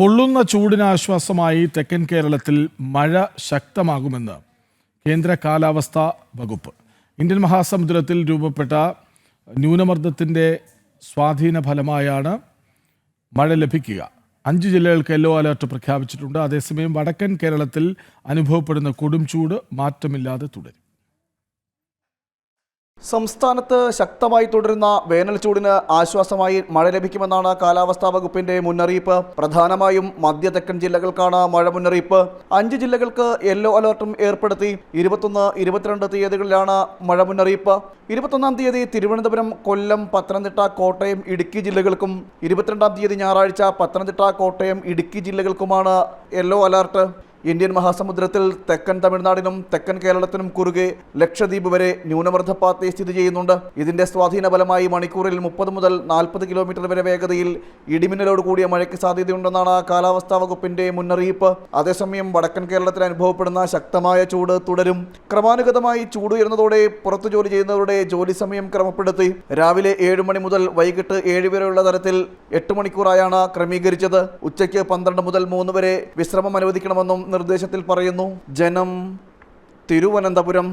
പൊള്ളുന്ന ചൂടിനാശ്വാസമായി തെക്കൻ കേരളത്തിൽ മഴ ശക്തമാകുമെന്ന് കേന്ദ്ര കാലാവസ്ഥാ വകുപ്പ്. ഇന്ത്യൻ മഹാസമുദ്രത്തിൽ രൂപപ്പെട്ട ന്യൂനമർദ്ദത്തിന്റെ സ്വാധീന ഫലമായാണ് മഴ ലഭിക്കുക. അഞ്ച് ജില്ലകൾക്ക് യെല്ലോ അലർട്ട് പ്രഖ്യാപിച്ചിട്ടുണ്ട്. അതേസമയം വടക്കൻ കേരളത്തിൽ അനുഭവപ്പെടുന്ന കൊടും ചൂട് മാറ്റമില്ലാതെ തുടരും. സംസ്ഥാനത്ത് ശക്തമായി തുടരുന്ന വേനൽ ചൂടിന് ആശ്വാസമായി മഴ ലഭിക്കുമെന്നാണ് കാലാവസ്ഥാ വകുപ്പിന്റെ മുന്നറിയിപ്പ്. പ്രധാനമായും മധ്യ തെക്കൻ ജില്ലകൾക്കാണ് മഴ മുന്നറിയിപ്പ്. അഞ്ച് ജില്ലകൾക്ക് യെല്ലോ അലർട്ടും ഏർപ്പെടുത്തി. ഇരുപത്തൊന്ന് ഇരുപത്തിരണ്ട് തീയതികളിലാണ് മഴ മുന്നറിയിപ്പ്. ഇരുപത്തൊന്നാം തീയതി തിരുവനന്തപുരം കൊല്ലം പത്തനംതിട്ട കോട്ടയം ഇടുക്കി ജില്ലകൾക്കും. ഇരുപത്തിരണ്ടാം തീയതി ഞായറാഴ്ച പത്തനംതിട്ട കോട്ടയം ഇടുക്കി ജില്ലകൾക്കുമാണ് യെല്ലോ അലർട്ട്. ഇന്ത്യൻ മഹാസമുദ്രത്തിൽ തെക്കൻ തമിഴ്നാടിനും തെക്കൻ കേരളത്തിനും കുറുകെ ലക്ഷദ്വീപ് വരെ ന്യൂനമർദ്ദപാത്തി സ്ഥിതി ചെയ്യുന്നുണ്ട്. ഇതിന്റെ സ്വാധീന ഫലമായി മണിക്കൂറിൽ മുപ്പത് മുതൽ നാൽപ്പത് കിലോമീറ്റർ വരെ വേഗതയിൽ ഇടിമിന്നലോട് കൂടിയ മഴയ്ക്ക് സാധ്യതയുണ്ടെന്നാണ് കാലാവസ്ഥാ വകുപ്പിന്റെ മുന്നറിയിപ്പ്. അതേസമയം വടക്കൻ കേരളത്തിൽ അനുഭവപ്പെടുന്ന ശക്തമായ ചൂട് തുടരും. ക്രമാനുഗതമായി ചൂടുയരുന്നതോടെ പുറത്തു ജോലി ചെയ്യുന്നവരുടെ ജോലി സമയം ക്രമപ്പെടുത്തി. രാവിലെ ഏഴ് മണി മുതൽ വൈകിട്ട് ഏഴ് വരെയുള്ള തരത്തിൽ എട്ട് മണിക്കൂറായാണ് ക്രമീകരിച്ചത്. ഉച്ചയ്ക്ക് പന്ത്രണ്ട് മുതൽ മൂന്ന് വരെ വിശ്രമം അനുവദിക്കണമെന്നും നിർദ്ദേശത്തിൽ പറയുന്നു. ജനം തിരുവനന്തപുരം.